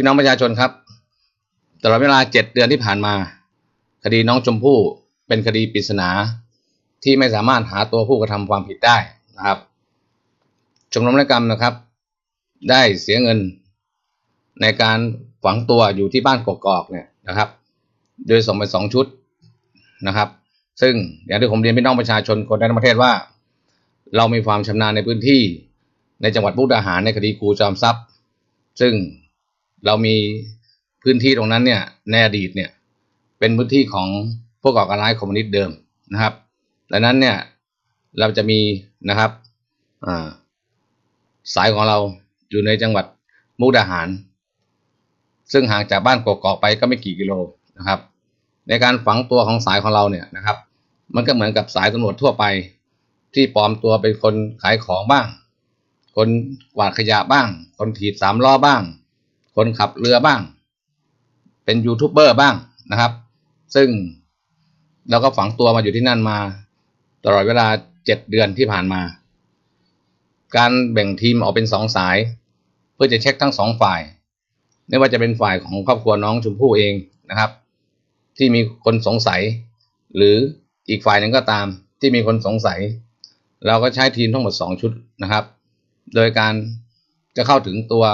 พี่น้องประชาชนครับ ตลอดเวลาเจ็ดเดือนที่ผ่านมา คดีน้องชมพู่เป็นคดีปริศนาที่ไม่สามารถหาตัวผู้กระทำความผิดได้นะครับชมรมนกรรมนะครับ ได้เสียเงินในการฝังตัวอยู่ที่บ้านกอกๆเนี่ยนะครับ โดยส่งไปสองชุดนะครับ ซึ่งอย่างที่ผมเรียนพี่น้องประชาชนคนในประเทศว่า เรามีความชำนาญในพื้นที่ในจังหวัดมุกดาหารในคดีครูจอมทรัพย์ ซึ่ง เรามีพื้นที่ตรงนั้นเนี่ยในอดีตเนี่ยเป็นพื้นที่ของพวกก่อการร้ายคอมมิวนิสต์เดิมนะครับดังนั้นเนี่ยเราจะมีนะครับาสายของเราอยู่ในจังหวัดมุกดาหาร ซึ่งห่างจากบ้านกอกไปก็ไม่กี่กิโลนะครับ ในการฝังตัวของสายของเราเนี่ยนะครับ มันก็เหมือนกับสายตำรวจทั่วไป ที่ปลอมตัวเป็นคนขายของบ้าง คนกวาดขยะบ้าง คนถีบสามล้อบ้าง คนขับเรือบ้าง เป็นยูทูบเบอร์บ้างนะครับ ซึ่งเราก็ฝังตัวมาอยู่ที่นั่นมา ตลอดเวลาเจ็ดเดือนที่ผ่านมา การแบ่งทีมออกเป็นสองสาย เพื่อจะเช็คทั้งสองฝ่าย ไม่ว่าจะเป็นฝ่ายของครอบครัวน้องชมพู่เองนะครับ ที่มีคนสงสัย หรืออีกฝ่ายหนึ่งก็ตามที่มีคนสงสัย เราก็ใช้ทีมทั้งหมดสองชุดนะครับ โดยการจะเข้าถึงตัว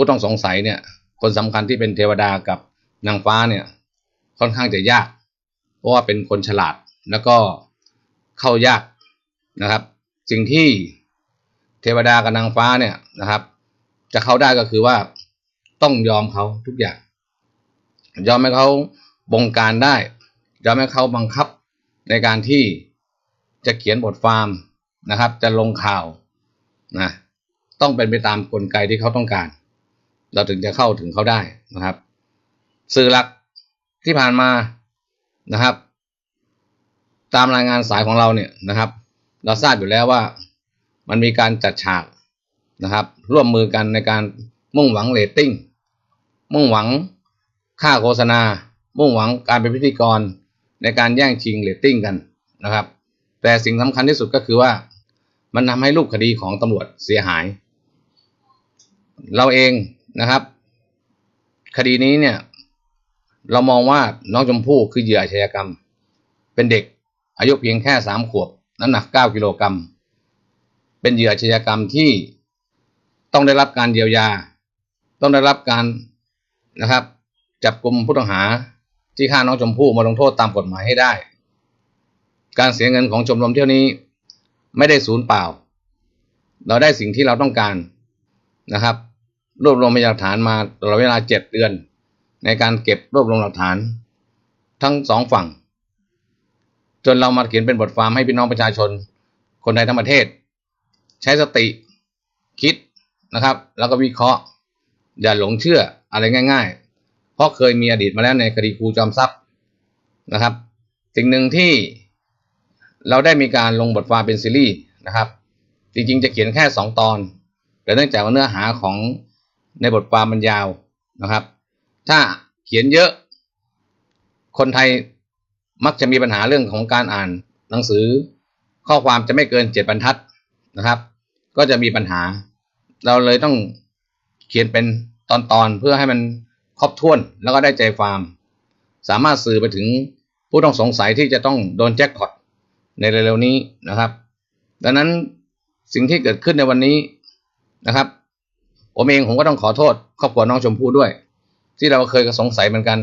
ผู้ต้องสงสัยเนี่ย คนสำคัญที่เป็นเทวดากับนางฟ้าเนี่ย ค่อนข้างจะยาก เพราะว่าเป็นคนฉลาดแล้วก็เข้ายากนะครับ สิ่งที่เทวดากับนางฟ้าเนี่ยนะครับ จะเข้าได้ก็คือว่าต้องยอมเขาทุกอย่าง ยอมให้เขาบงการได้ ยอมให้เขาบังคับในการที่จะเขียนบทความนะครับ จะลงข่าวนะต้องเป็นไปตามกลไกที่เขาต้องการ เราถึงจะเข้าถึงเขาได้นะครับ สื่อหลักที่ผ่านมานะครับ ตามรายงานสายของเราเนี่ยนะครับ เราทราบอยู่แล้วว่ามันมีการจัดฉากนะครับ ร่วมมือกันในการมุ่งหวังเรตติ้งมุ่งหวังค่าโฆษณา มุ่งหวังการเป็นพิธีกรในการแย่งชิงเรตติ้งกันนะครับ แต่สิ่งสำคัญที่สุดก็คือว่า มันทำให้รูปคดีของตำรวจเสียหาย เราเอง นะครับ คดีนี้เนี่ย เรามองว่าน้องชมพู่คือเหยื่ออาชญากรรม เป็นเด็กอายุเพียงแค่สามขวบ น้ำหนักเก้ากิโลกรัมเป็นเหยื่ออาชญากรรมที่ต้องได้รับการเยียวยา ต้องได้รับการนะครับ จับกลุ่มผู้ต้องหาที่ฆ่าน้องชมพู่มาลงโทษตามกฎหมายให้ได้ การเสียเงินของชมรมเที่ยวนี้ไม่ได้สูญเปล่า เราได้สิ่งที่เราต้องการนะครับ รวบรวมพยานหลักฐานมาตลอดเวลาเจ็ดเดือน ในการเก็บรวบรวมหลักฐาน ทั้งสองฝั่ง จนเรามาเขียนเป็นบทความให้พี่น้องประชาชน คนไทยทั้งประเทศ ใช้สติคิดนะครับ แล้วก็วิเคราะห์ อย่าหลงเชื่ออะไรง่าย ๆ เพราะเคยมีอดีตมาแล้วในคดีครูจอมทรัพย์นะครับ สิ่งหนึ่งที่เราได้มีการลงบทความเป็นซีรีส์นะครับ จริงๆ จะเขียนแค่สองตอน แต่เนื่องจากว่าเนื้อหาของ ในบทความมันยาวนะครับ ถ้าเขียนเยอะ คนไทยมักจะมีปัญหาเรื่องของการอ่านหนังสือ ข้อความจะไม่เกินเจ็ดบรรทัดนะครับ ก็จะมีปัญหา เราเลยต้องเขียนเป็นตอนๆเพื่อให้มันครอบถ้วนแล้วก็ได้ใจความ สามารถสื่อไปถึงผู้ต้องสงสัยที่จะต้องโดนแจ็คพอตในเร็วๆนี้นะครับ ดังนั้นสิ่งที่เกิดขึ้นในวันนี้นะครับ ผมเองผมก็ต้องขอโทษครอบครัวน้องชมพู่ด้วย ที่เราเคยสงสัยเหมือนกัน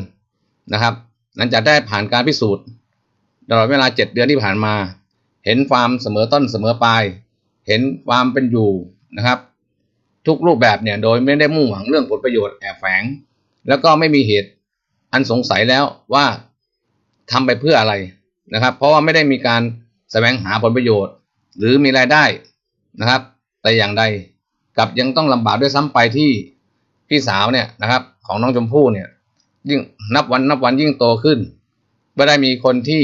นะครับ หลังจากได้ผ่านการพิสูจน์ตลอดเวลาเจ็ดเดือนที่ผ่านมา เห็นความเสมอต้นเสมอปลาย เห็นความเป็นอยู่นะครับ ทุกรูปแบบเนี่ยโดยไม่ได้มุ่งหวังเรื่องผลประโยชน์แอบแฝง แล้วก็ไม่มีเหตุอันสงสัยแล้วว่าทำไปเพื่ออะไรนะครับ เพราะว่าไม่ได้มีการแสวงหาผลประโยชน์ หรือมีรายได้นะครับ แต่อย่างใด กับยังต้องลำบากด้วยซ้ำไปที่พี่สาวเนี่ยนะครับ ของน้องชมพู่เนี่ย ยิ่งนับวันนับวันยิ่งโตขึ้นไม่ได้มีคนที่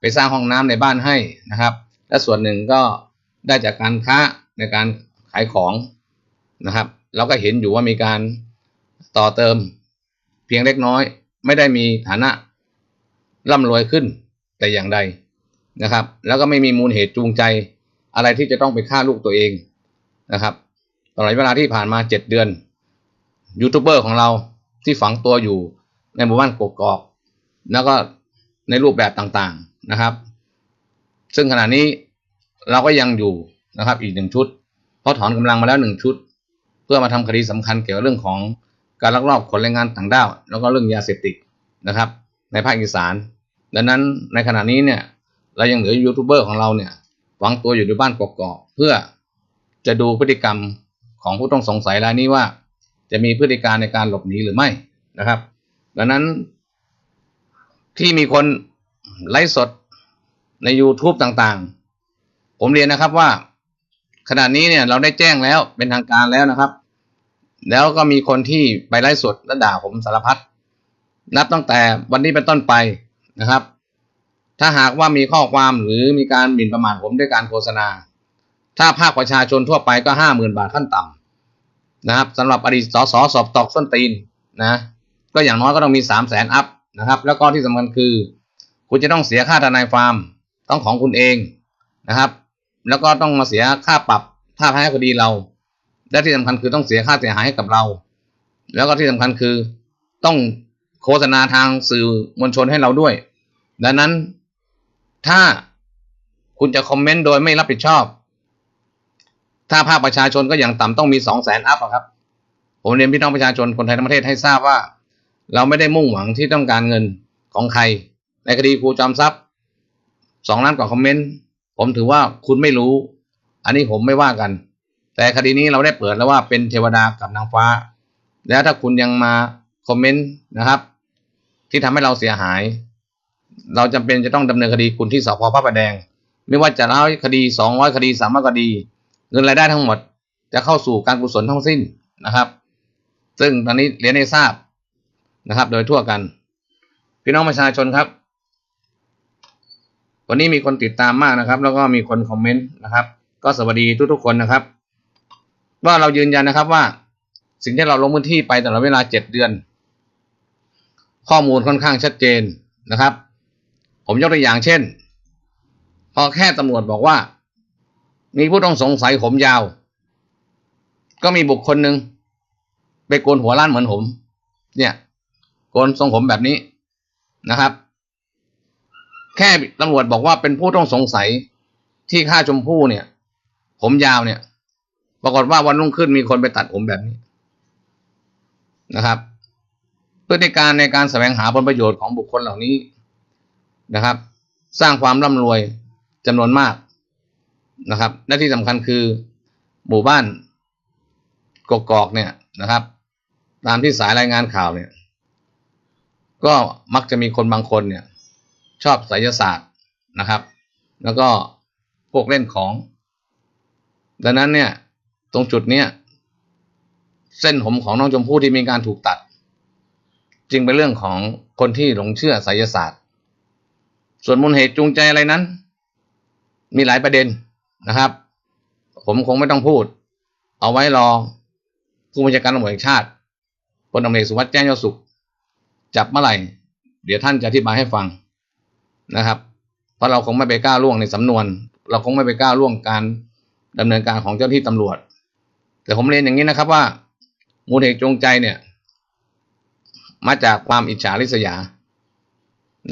ไปสร้างห้องน้ำในบ้านให้นะครับ และส่วนหนึ่งก็ได้จากการค้าในการขายของนะครับ เราก็เห็นอยู่ว่ามีการต่อเติม เพียงเล็กน้อย ไม่ได้มีฐานะร่ำรวยขึ้นแต่อย่างใดนะครับ แล้วก็ไม่มีมูลเหตุจูงใจอะไรที่จะต้องไปฆ่าลูกตัวเองนะครับ ตลอดเวลาที่ผ่านมาเจ็ดเดือนยูทูบเบอร์ของเราที่ฝังตัวอยู่ในหมู่บ้านกกอก แล้วก็ในรูปแบบต่างๆนะครับ ซึ่งขณะนี้เราก็ยังอยู่นะครับ อีกหนึ่งชุด เพราะถอนกำลังมาแล้วหนึ่งชุด เพื่อมาทำคดีสำคัญเกี่ยวกับเรื่องของการลักลอบขนแรงงานต่างด้าวแล้วก็เรื่องยาเสพติดนะครับ ในภาคอีสาน ดังนั้นในขณะนี้เนี่ยเรายังเหลือยูทูบเบอร์ของเราเนี่ยฝังตัวอยู่ในบ้านกกอกเพื่อจะดูพฤติกรรม ของผู้ต้องสงสัยรายนี้ว่า จะมีพฤติการในการหลบหนีหรือไม่นะครับ ดังนั้นที่มีคนไลฟ์สดใน YouTube ต่างๆ ผมเรียนนะครับว่าขณะนี้เนี่ยเราได้แจ้งแล้วเป็นทางการแล้วนะครับ แล้วก็มีคนที่ไปไลฟ์สดและด่าผมสารพัดนับตั้งแต่วันนี้เป็นต้นไปนะครับ ถ้าหากว่ามีข้อความหรือมีการหมิ่นประมาทผมด้วยการโฆษณา ถ้าภาคประชาชนทั่วไปก็ห้าหมื่นบาทขั้นต่ำนะครับสำหรับอดีตสสสอบตอกส้นตีนนะก็อย่างน้อยก็ต้องมีสามแสนอัพนะครับ แล้วก็ที่สำคัญคือ คุณจะต้องเสียค่าทนายฟาร์มต้องของคุณเองนะครับ แล้วก็ต้องมาเสียค่าปรับถ้าแพ้คดีเรา และที่สำคัญคือต้องเสียค่าเสียหายให้กับเรา แล้วก็ที่สำคัญคือต้องโฆษณาทางสื่อมวลชนให้เราด้วย ดังนั้นถ้าคุณจะคอมเมนต์โดยไม่รับผิดชอบ ถ้าภาคประชาชนก็อย่างต่ำต้องมีสองแสนอัพครับ ผมเรียนพี่น้องประชาชนคนไทยทั้งประเทศให้ทราบว่า เราไม่ได้มุ่งหวังที่ต้องการเงินของใคร ในคดีครูจอมทรัพย์สองล้านกว่าคอมเมนต์ผมถือว่าคุณไม่รู้ อันนี้ผมไม่ว่ากัน แต่คดีนี้เราได้เปิดแล้วว่าเป็นเทวดากับนางฟ้า แล้วถ้าคุณยังมาคอมเมนต์นะครับ ที่ทำให้เราเสียหาย เราจำเป็นจะต้องดำเนินคดีคุณที่สพพระประแดง ไม่ว่าจะร้อยคดีสองร้อยคดีสามร้อยคดี เงินรายได้ทั้งหมดจะเข้าสู่การกุศลทั้งสิ้นนะครับ ซึ่งตอนนี้เรียนให้ทราบนะครับ โดยทั่วกัน พี่น้องประชาชนครับ วันนี้มีคนติดตามมากนะครับ แล้วก็มีคนคอมเมนต์นะครับ ก็สวัสดีทุกๆคนนะครับ ว่าเรายืนยันนะครับว่า สิ่งที่เราลงพื้นที่ไปตลอดเวลาเจ็ดเดือน ข้อมูลค่อนข้างชัดเจนนะครับ ผมยกตัวอย่างเช่น พอแค่ตำรวจบอกว่า มีผู้ต้องสงสัยผมยาว ก็มีบุคคลหนึ่งไปโกนหัวล้านเหมือนผม เนี่ย โกนทรงผมแบบนี้นะครับ แค่ตำรวจบอกว่าเป็นผู้ต้องสงสัยที่ฆ่าชมพู่เนี่ย ผมยาวเนี่ย ปรากฏว่าวันรุ่งขึ้นมีคนไปตัดผมแบบนี้นะครับ พฤติการในการแสวงหาผลประโยชน์ของบุคคลเหล่านี้นะครับ สร้างความร่ำรวยจำนวนมาก นะครับ และที่สำคัญคือหมู่บ้านกกอกเนี่ยนะครับ ตามที่สายรายงานข่าวเนี่ย ก็มักจะมีคนบางคนเนี่ย ชอบไสยศาสตร์นะครับ แล้วก็พวกเล่นของ ดังนั้นเนี่ย ตรงจุดเนี้ยเส้นผมของน้องชมพู่ที่มีการถูกตัด จึงเป็นเรื่องของคนที่หลงเชื่อไสยศาสตร์ ส่วนมูลเหตุจูงใจอะไรนั้น มีหลายประเด็น นะครับ ผมคงไม่ต้องพูด เอาไว้รอผู้บัญชาการตำรวจแห่งชาติพลตำรวจเอกสุวัสดิ์แจ้งยอดสุข จับเมื่อไหร่ เดี๋ยวท่านจะอธิบายให้ฟังนะครับ เพราะเราคงไม่ไปกล้าล่วงในสำนวน เราคงไม่ไปกล้าล่วงการดำเนินการของเจ้าที่ตำรวจ แต่ผมเรียนอย่างนี้นะครับว่า มูลเหตุจูงใจเนี่ย มาจากความอิจฉาริษยา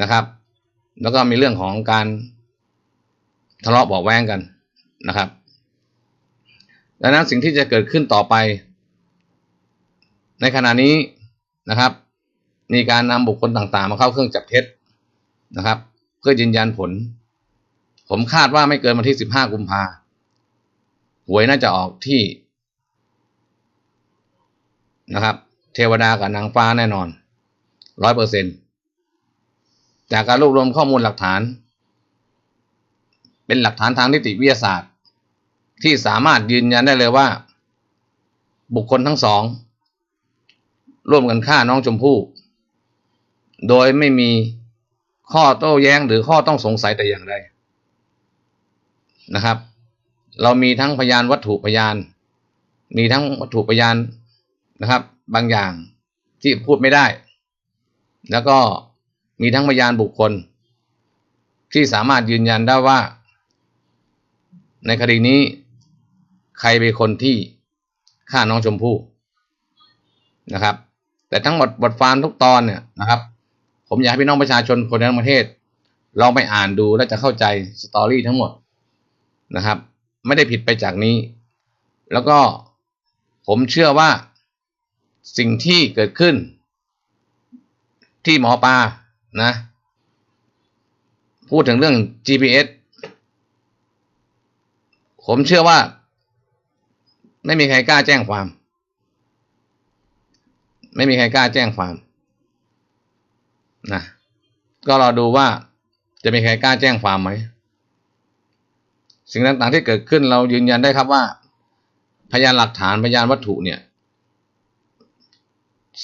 นะครับ แล้วก็มีเรื่องของการทะเลาะเบาแว้งกัน นะครับ ดังนั้นสิ่งที่จะเกิดขึ้นต่อไป ในขณะนี้นะครับ มีการนำบุคคลต่างๆ มาเข้าเครื่องจับเท็จนะครับ เพื่อยืนยันผล ผมคาดว่าไม่เกินวันที่ 15 กุมภาหวยน่าจะออกที่นะครับ เทวดากับนางฟ้าแน่นอนร้อยเปอร์เซ็นจากการรวบรวมข้อมูลหลักฐาน เป็นหลักฐานทางนิติวิทยาศาสตร์ ที่สามารถยืนยันได้เลยว่า บุคคลทั้งสอง ร่วมกันฆ่าน้องชมพู่ โดยไม่มีข้อโต้แย้งหรือข้อต้องสงสัยแต่อย่างใดนะครับ เรามีทั้งพยานวัตถุพยาน มีทั้งวัตถุพยานนะครับ บางอย่างที่พูดไม่ได้ แล้วก็มีทั้งพยานบุคคล ที่สามารถยืนยันได้ว่า ในคดีนี้ ใครเป็นคนที่ฆ่าน้องชมพู่นะครับ แต่ทั้งหมดบทความทุกตอนเนี่ยนะครับ ผมอยากให้พี่น้องประชาชนคนในทั้งประเทศลองไปอ่านดูแล้วจะเข้าใจสตอรี่ทั้งหมดนะครับ ไม่ได้ผิดไปจากนี้ แล้วก็ผมเชื่อว่าสิ่งที่เกิดขึ้น ที่หมอปลานะ พูดถึงเรื่อง GPS ผมเชื่อว่า ไม่มีใครกล้าแจ้งความ ไม่มีใครกล้าแจ้งความนะก็รอดูว่าจะมีใครกล้าแจ้งความไหมสิ่งต่างๆที่เกิดขึ้นเรายืนยันได้ครับว่า พยานหลักฐานพยานวัตถุเนี่ย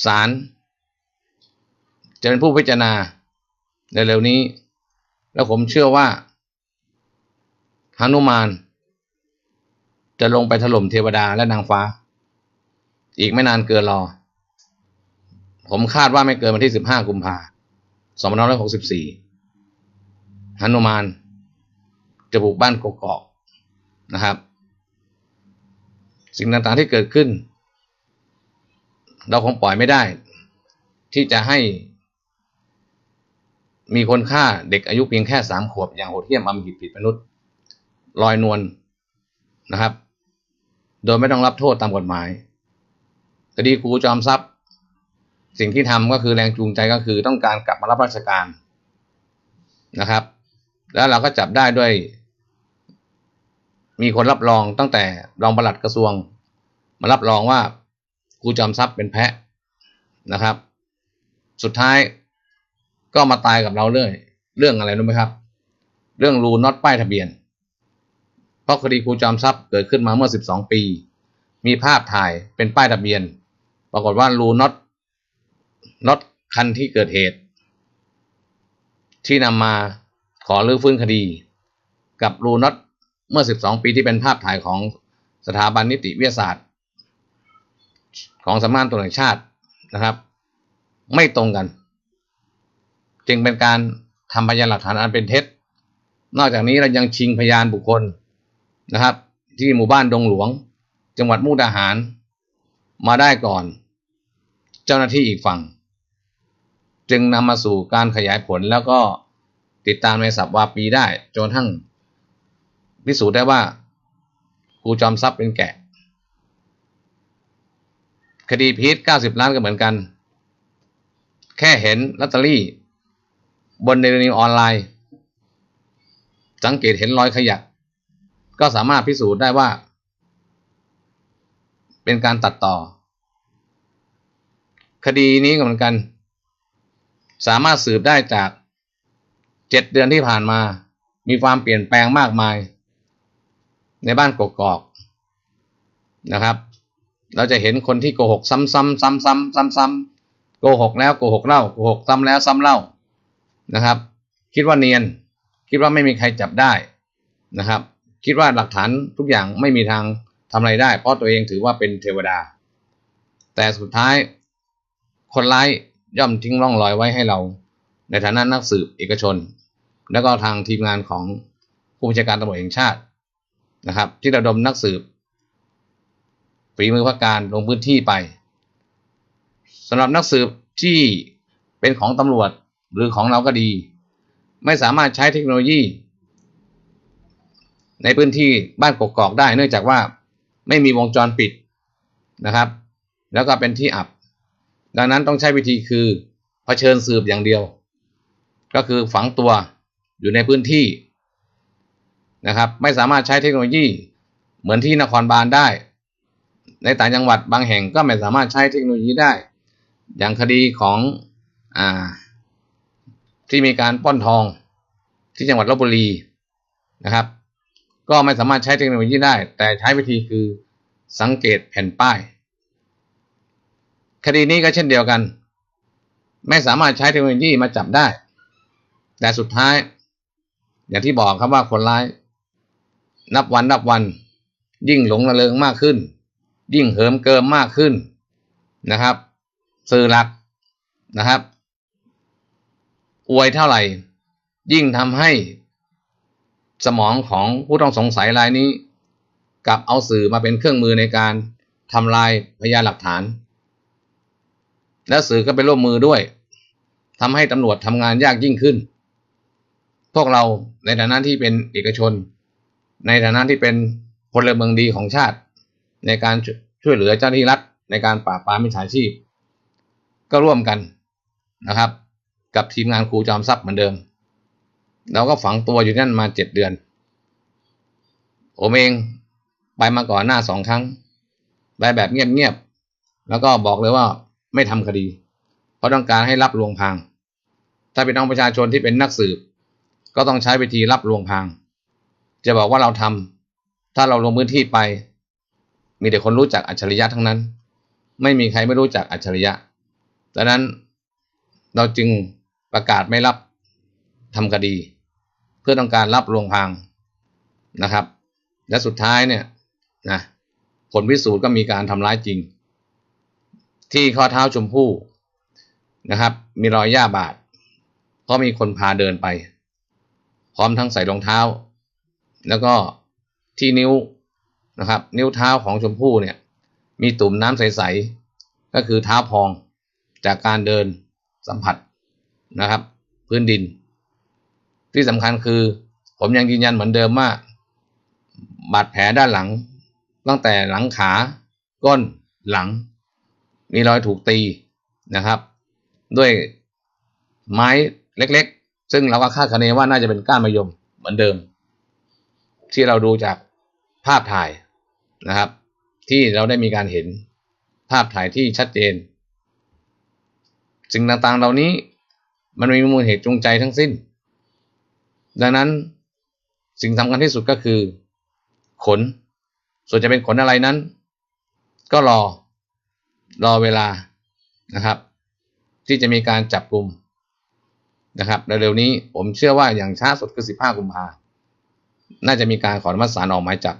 ศาลจะเป็นผู้พิจารณาในเร็วนี้ แล้วผมเชื่อว่าหนุมาน จะลงไปถล่มเทวดาและนางฟ้า อีกไม่นานเกินรอ ผมคาดว่าไม่เกินวันที่สิบห้ากุมภาสองพันห้าร้อยหกสิบสี่หนุมานจะบุกบ้านกกอกนะครับ สิ่งต่างๆที่เกิดขึ้น เราคงปล่อยไม่ได้ ที่จะให้ มีคนฆ่าเด็กอายุเพียงแค่สามขวบอย่างโหดเหี้ยมอมหิตผิดมนุษย์ลอยนวลนะครับ โดยไม่ต้องรับโทษตามกฎหมายคดีครูจอมทรัพย์ สิ่งที่ทำก็คือแรงจูงใจก็คือต้องการกลับมารับราชการนะครับ แล้วเราก็จับได้ด้วย มีคนรับรองตั้งแต่รองปลัดกระทรวง มารับรองว่าครูจอมทรัพย์เป็นแพะนะครับ สุดท้ายก็มาตายกับเราเรื่องเรื่องอะไรรู้ไหมครับ เรื่องรูน็อตป้ายทะเบียน เพราะคดีครูจอมทรัพย์เกิดขึ้นมาเมื่อ 12 ปี มีภาพถ่ายเป็นป้ายทะเบียน ปรากฏว่ารูน็อตน็อตคันที่เกิดเหตุ ที่นำมาขอรื้อฟื้นคดี กับรูน็อตเมื่อ 12 ปีที่เป็นภาพถ่ายของสถาบันนิติวิทยาศาสตร์ ของสำนักงานตำรวจแห่งชาตินะครับ ไม่ตรงกัน จึงเป็นการทำพยานหลักฐานอันเป็นเท็จ นอกจากนี้เรายังชิงพยานบุคคล นะครับ ที่หมู่บ้านดงหลวง จังหวัดมุกดาหาร มาได้ก่อน เจ้าหน้าที่อีกฝั่ง จึงนำมาสู่การขยายผลแล้วก็ติดตามในสัปวาปีได้จนทั้งพิสูจน์ได้ว่าครูจอมทรัพย์เป็นแกะ คดีพีท90ล้านก็เหมือนกัน แค่เห็นลอตเตอรี่ บนเดลินิวออนไลน์ สังเกตเห็นรอยขยัก ก็สามารถพิสูจน์ได้ว่า เป็นการตัดต่อ คดีนี้ก็เหมือนกัน สามารถสืบได้จากเจ็ดเดือนที่ผ่านมา มีความเปลี่ยนแปลงมากมาย ในบ้านกกอกนะครับ เราจะเห็นคนที่โกหกซ้ำๆซ้ำๆซ้ำๆโกหกแล้วโกหกเล่าโกหกซ้ำแล้วซ้ำเล่านะครับ คิดว่าเนียน คิดว่าไม่มีใครจับได้นะครับ คิดว่าหลักฐานทุกอย่างไม่มีทางทำอะไรได้ เพราะตัวเองถือว่าเป็นเทวดา แต่สุดท้าย คนร้ายย่อมทิ้งร่องรอยไว้ให้เรา ในฐานะนักสืบเอกชน แล้วก็ทางทีมงานของผู้บัญชาการตำรวจแห่งชาตินะครับ ที่ระดมนักสืบฝีมือพักการลงพื้นที่ไปสำหรับนักสืบที่เป็นของตำรวจหรือของเราก็ดี ไม่สามารถใช้เทคโนโลยี ในพื้นที่บ้านกกอกได้ เนื่องจากว่าไม่มีวงจรปิดนะครับ แล้วก็เป็นที่อับ ดังนั้นต้องใช้วิธีคือเผชิญสืบอย่างเดียว ก็คือฝังตัวอยู่ในพื้นที่นะครับ ไม่สามารถใช้เทคโนโลยีเหมือนที่นครบาลได้ ในต่างจังหวัดบางแห่งก็ไม่สามารถใช้เทคโนโลยีได้ อย่างคดีของอ่าที่มีการป้อนทองที่จังหวัดลบบุรีนะครับ ก็ไม่สามารถใช้เทคโนโลยีได้ แต่ใช้วิธีคือสังเกตแผ่นป้าย คดีนี้ก็เช่นเดียวกัน ไม่สามารถใช้เทคโนโลยีมาจับได้ แต่สุดท้าย อย่างที่บอกครับว่าคนร้าย นับวันนับวัน ยิ่งหลงระเริงมากขึ้น ยิ่งเหิมเกิมมากขึ้นนะครับ สื่อหลักนะครับ อวยเท่าไหร่ ยิ่งทำให้ สมองของผู้ต้องสงสัยรายนี้กลับเอาสื่อมาเป็นเครื่องมือในการทำลายพยานหลักฐาน และสื่อก็ไปร่วมมือด้วยทำให้ตำรวจทำงานยากยิ่งขึ้น พวกเราในฐานะที่เป็นเอกชน ในฐานะที่เป็นพลเมืองดีของชาติ ในการช่วยเหลือเจ้าหน้าที่รัฐในการปราบปรามมิจฉาชีพ ก็ร่วมกันนะครับ กับทีมงานครูจอมทรัพย์เหมือนเดิม เราก็ฝังตัวอยู่นั่นมาเจ็ดเดือน ผมเองไปมาก่อนหน้าสองครั้งไปแบบเงียบๆแล้วก็บอกเลยว่าไม่ทำคดี เพราะต้องการให้รับลวงพาง ถ้าเป็นน้องประชาชนที่เป็นนักสืบ ก็ต้องใช้วิธีรับลวงพาง จะบอกว่าเราทำถ้าเราลงพื้นที่ไป มีแต่คนรู้จักอัจฉริยะทั้งนั้น ไม่มีใครไม่รู้จักอัจฉริยะดังนั้นเราจึงประกาศไม่รับทำคดี เพื่อต้องการรับลวงพรางนะครับ และสุดท้ายเนี่ยนะผลพิสูจน์ก็มีการทำร้ายจริง ที่ข้อเท้าชมพู่นะครับ มีรอยหญ้าบาดเพราะมีคนพาเดินไป พร้อมทั้งใส่รองเท้า แล้วก็ที่นิ้วนะครับ นิ้วเท้าของชมพู่เนี่ย มีตุ่มน้ำใสๆก็คือเท้าพองจากการเดินสัมผัสนะครับ พื้นดิน ที่สำคัญคือ ผมยังยืนยันเหมือนเดิมว่าบาดแผลด้านหลัง ตั้งแต่หลังขาก้นหลัง มีรอยถูกตีนะครับ ด้วยไม้เล็กๆ ซึ่งเราก็คาดคะเนว่าน่าจะเป็นก้านมะยมเหมือนเดิม ที่เราดูจากภาพถ่ายนะครับ ที่เราได้มีการเห็นภาพถ่ายที่ชัดเจนสิ่งต่างๆ เหล่านี้มันมีมูลเหตุจูงใจทั้งสิ้น ดังนั้นสิ่งสำคัญที่สุดก็คือ ขน ส่วนจะเป็นขนอะไรนั้น ก็รอรอเวลานะครับ ที่จะมีการจับกลุ่มนะครับเร็วๆนี้ผมเชื่อว่าอย่างช้าสุดคือ 15 กุมภาน่าจะมีการขออนุมัติศาลออกหมายจับ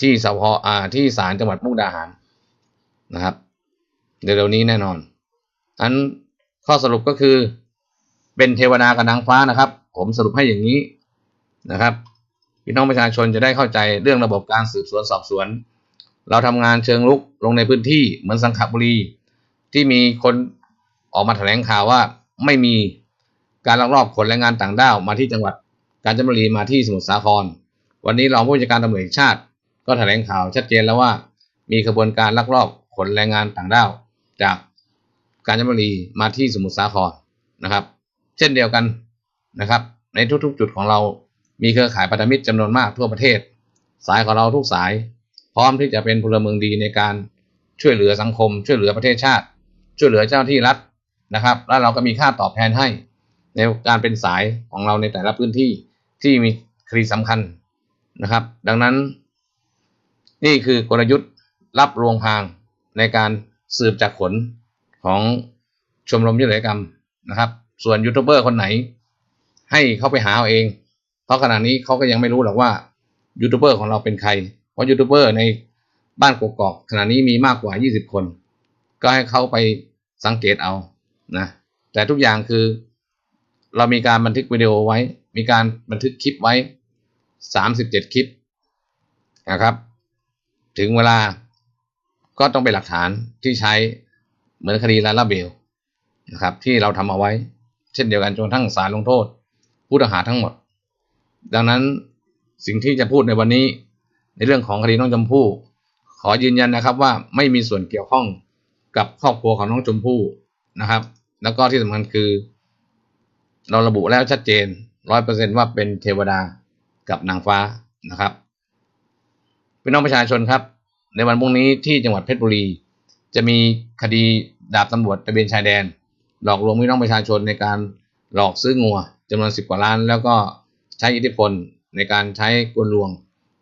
ที่สพอาที่ศาลจังหวัดมุกดาหารนะครับ เร็วๆนี้แน่นอนอันข้อสรุปก็คือเป็นเทวดากับนางฟ้านะครับ ผมสรุปให้อย่างนี้นะครับพี่น้องประชาชนจะได้เข้าใจเรื่องระบบการสืบสวนสอบสวน เราทำงานเชิงลุกลงในพื้นที่เหมือนสังขบุรี ที่มีคนออกมาแถลงข่าวว่าไม่มีการลักลอบขนแรงงานต่างด้าวมาที่จังหวัดกาญจนบุรีมาที่สมุทรสาคร วันนี้รองผู้จัดการตำรวจแห่งชาติ ก็แถลงข่าวชัดเจนแล้วว่า มีขบวนการลักลอบขนแรงงานต่างด้าวจากกาญจนบุรีมาที่สมุทรสาครนะครับ เช่นเดียวกัน นะครับ ในทุกๆ จุดของเรามีเครือข่ายพันธมิตรจำนวนมากทั่วประเทศ สายของเราทุกสาย พร้อมที่จะเป็นพลเมืองดีในการช่วยเหลือสังคม ช่วยเหลือประเทศชาติ ช่วยเหลือเจ้าที่รัฐนะครับ แล้วเราก็มีค่าตอบแทนให้ ในการเป็นสายของเราในแต่ละพื้นที่ที่มีคดีสำคัญนะครับ ดังนั้น นี่คือกลยุทธ์รับรวงพางในการสืบจากขนของชมรมยุติกรรมนะครับ ส่วนยูทูบเบอร์คนไหน ให้เขาไปหาเอาเอง เพราะขณะนี้เขาก็ยังไม่รู้หรอกว่ายูทูบเบอร์ของเราเป็นใคร เพราะยูทูบเบอร์ในบ้านกกอกขณะนี้มีมากกว่า 20 คน ก็ให้เขาไปสังเกตเอานะแต่ทุกอย่างคือ เรามีการบันทึกวิดีโอไว้ มีการบันทึกคลิปไว้ 37 คลิปนะครับ ถึงเวลาก็ต้องเป็นหลักฐานที่ใช้เหมือนคดีลาลาเบลนะครับ ที่เราทำเอาไว้ เช่นเดียวกันจนทั้งศาลลงโทษ ผู้ต้องหาทั้งหมด ดังนั้นสิ่งที่จะพูดในวันนี้ ในเรื่องของคดีน้องชมพู่ ขอยืนยันนะครับว่าไม่มีส่วนเกี่ยวข้องกับครอบครัวของน้องชมพู่นะครับ แล้วก็ที่สำคัญคือ เราระบุแล้วชัดเจนร้อยเปอร์เซ็นว่าเป็นเทวดากับนางฟ้านะครับพี่น้องประชาชนครับ ในวันพรุ่งนี้ที่จังหวัดเพชรบุรี จะมีคดีดาบตำรวจตะเบียนชายแดน หลอกลวงพี่น้องประชาชนในการหลอกซื้องัว จำนวนสิบกว่าล้าน แล้วก็ใช้อิทธิพลในการใช้กลลวง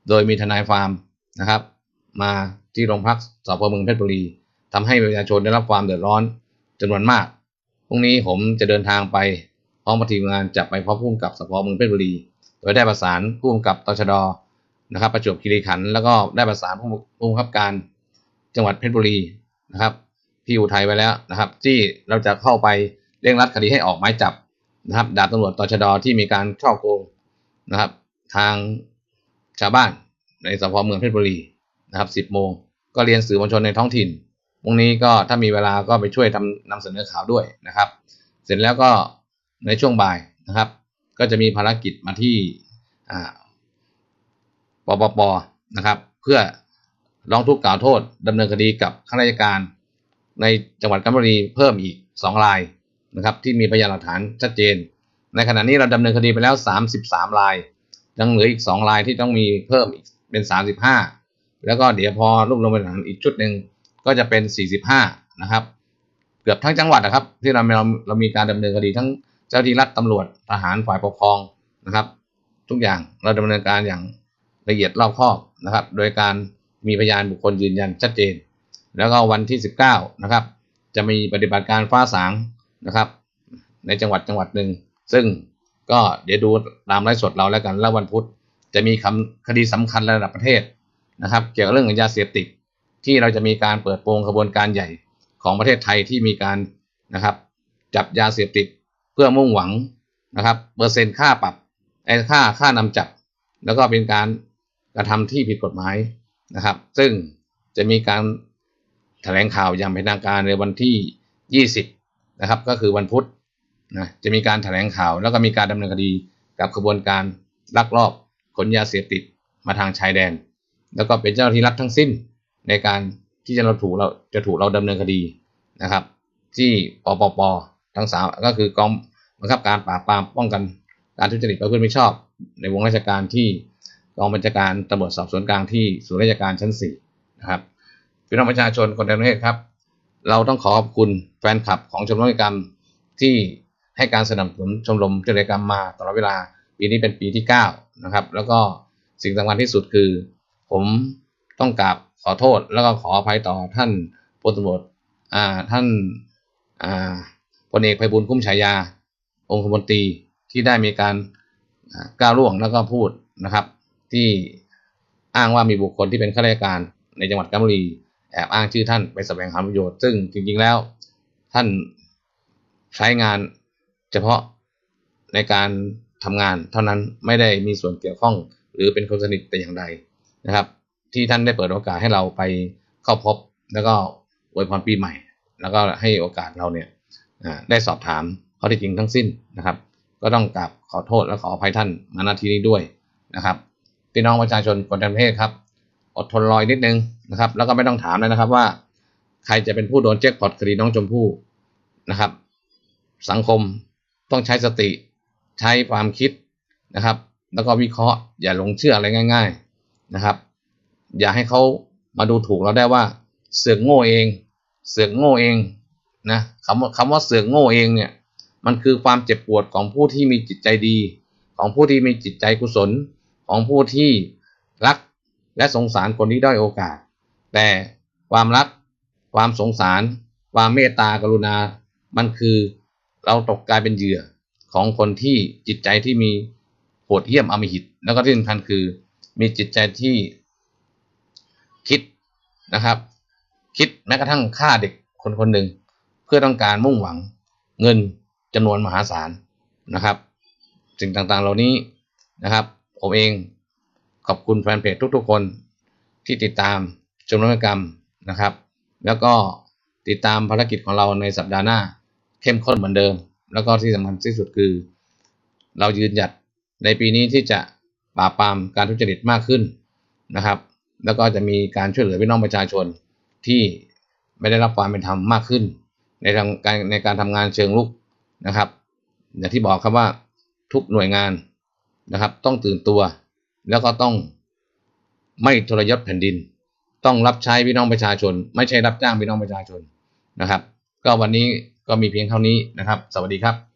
โดยมีทนายฟาร์มนะครับ มาที่โรงพักสพเมืองเพชรบุรีทำให้ประชาชนได้รับความเดือดร้อนจำนวนมากพรุ่งนี้ผมจะเดินทางไปพร้อมกับทีมงานจับไปพร้อมพุ่มกับสพเมืองเพชรบุรี โดยได้ประสานผู้กำกับตชดนะครับ ประจวบคีรีขันธ์แล้วก็ได้ประสานผู้ผู้บังคับการจังหวัดเพชรบุรีนะครับ พี่อุทัยไว้แล้วนะครับ ที่เราจะเข้าไปเร่งรัดคดีให้ออกหมายจับ นะครับ ดาบตำรวจตชดที่มีการช่อโกงนะครับ ทางชาวบ้านในสพเมืองเพชรบุรีนะครับ10โมงก็เรียนสื่อมวลชนในท้องถิ่นพรุ่งนี้ก็ถ้ามีเวลาก็ไปช่วยทำนำเสนอข่าวด้วยนะครับ เสร็จแล้วก็ในช่วงบ่ายนะครับ ก็จะมีภารกิจมาที่ปปปนะครับ เพื่อร้องทุกข์กล่าวโทษดำเนินคดีกับข้าราชการ ในจังหวัดกาญจนบุรีเพิ่มอีกสองราย นะครับที่มีพยานหลักฐานชัดเจน ในขณะนี้เราดำเนินคดีไปแล้ว 33รายยังเหลืออีก 2 รายที่ต้องมีเพิ่มอีกเป็น 35 แล้วก็เดี๋ยวพอรวบรวมพยานหลักฐานอีกชุดหนึ่งก็จะเป็น 45 นะครับ เกือบทั้งจังหวัดนะครับ ที่เราเราเรามีการดำเนินคดีทั้งเจ้าที่รัฐตำรวจทหารฝ่ายปกครองนะครับ ทุกอย่างเราดำเนินการอย่างละเอียดรอบคอบนะครับ โดยการมีพยานบุคคลยืนยันชัดเจน แล้วก็วันที่ 19 นะครับ จะมีปฏิบัติการฟ้าสาง นะครับ ในจังหวัดจังหวัดหนึ่ง ซึ่งก็เดี๋ยวดูตามไลฟ์สดเราแล้วกัน แล้ววันพุธจะมีคำคดีสำคัญระดับประเทศนะครับ เกี่ยวกับเรื่องของยาเสพติด ที่เราจะมีการเปิดโปงขบวนการใหญ่ของประเทศไทยที่มีการนะครับ จับยาเสพติดเพื่อมุ่งหวังนะครับ เปอร์เซ็นต์ค่าปรับไอ้ค่าค่านำจับ แล้วก็เป็นการกระทำที่ผิดกฎหมายนะครับ ซึ่งจะมีการแถลงข่าวอย่างเป็นทางการในวันที่ 20 นะครับ ก็คือวันพุธนะจะมีการแถลงข่าว แล้วก็มีการดำเนินคดีกับขบวนการลักลอบขนยาเสพติดมาทางชายแดน แล้วก็เป็นเจ้าหน้าที่รัฐทั้งสิ้นในการที่จะเราถูกเราจะถูกเราดำเนินคดีนะครับ ที่ปปปทั้งสามก็คือกองบังคับการปราบปรามป้องกันการทุจริตประพฤติมิชอบ ในวงราชการที่กองบัญชาการตำรวจสอบสวนกลางที่ศูนย์ราชการชั้นสี่นะครับพี่น้องประชาชนคนไทยทั้งประเทศครับ เราต้องขอขอบคุณแฟนคลับของชมรมกิจกรรมที่ให้การสนับสนุนชมรมกิจกรรมมาตลอดเวลาปีนี้เป็นปีที่9นะครับแล้วก็สิ่งสำคัญที่สุดคือ ผมต้องกราบขอโทษ แล้วก็ขออภัยต่อท่านพลตำรวจอ่าท่านอ่าพลเอกไพบุญคุ้มฉายา องคมนตรีที่ได้มีการอ่าก้าวล่วงแล้วก็พูดนะครับ ที่อ้างว่ามีบุคคลที่เป็นข้าราชการในจังหวัดกาญจนบุรี แอบอ้างชื่อท่านไปแสวงหาประโยชน์ ซึ่งจริงๆแล้ว ท่านใช้งานเฉพาะในการทำงานเท่านั้นไม่ได้มีส่วนเกี่ยวข้อง หรือเป็นคนสนิทแต่อย่างใดนะครับ ที่ท่านได้เปิดโอกาสให้เราไปเข้าพบ แล้วก็อวยพรปีใหม่ แล้วก็ให้โอกาสเราเนี่ยได้สอบถามข้อท็จจริงทั้งสิ้นนะครับ ก็ต้องกราบขอโทษและขออภัยท่านมาณที่นี้ด้วยนะครับพี่น้องประชาชนคนทั้งประเทศครับ อดทนรอยนิดนึงนะครับ แล้วก็ไม่ต้องถามเลยนะครับว่า ใครจะเป็นผู้โดนแจ็คพอตคดีน้องชมพู่นะครับ สังคมต้องใช้สติ ใช้ความคิดนะครับ แล้วก็วิเคราะห์อย่าหลงเชื่ออะไรง่าย ๆนะครับ อย่าให้เขามาดูถูกเราได้ว่าเสือกโง่เอง เสือกโง่เองนะคำว่าคำว่าเสือกโง่เองเนี่ย มันคือความเจ็บปวดของผู้ที่มีจิตใจดี ของผู้ที่มีจิตใจกุศลของผู้ที่ และสงสารคนที่ด้อยโอกาส แต่ความรัก ความสงสาร ความเมตตากรุณา มันคือเราตกกลายเป็นเหยื่อของคนที่จิตใจที่มีโหดเหี้ยมอมหิต แล้วก็ที่สำคัญคือ มีจิตใจที่คิดนะครับ คิดแม้กระทั่งฆ่าเด็กคนคนหนึ่งเพื่อต้องการมุ่งหวังเงินจำนวนมหาศาลนะครับ สิ่งต่างๆเหล่านี้นะครับ ผมเอง ขอบคุณแฟนเพจทุกๆคนที่ติดตามชมรมกรรมนะครับ แล้วก็ติดตามภารกิจของเราในสัปดาห์หน้า เข้มข้นเหมือนเดิม แล้วก็ที่สำคัญที่สุดคือ เรายืนหยัดในปีนี้ที่จะปราบปรามการทุจริตมากขึ้นนะครับ แล้วก็จะมีการช่วยเหลือพี่น้องประชาชนที่ไม่ได้รับความเป็นธรรมมากขึ้น ในทางการในการทำงานเชิงลุกนะครับ อย่างที่บอกครับว่าทุกหน่วยงานนะครับ ต้องตื่นตัว แล้วก็ต้องไม่ทรยศแผ่นดิน ต้องรับใช้พี่น้องประชาชน ไม่ใช่รับจ้างพี่น้องประชาชนนะครับ ก็วันนี้ก็มีเพียงเท่านี้นะครับ สวัสดีครับ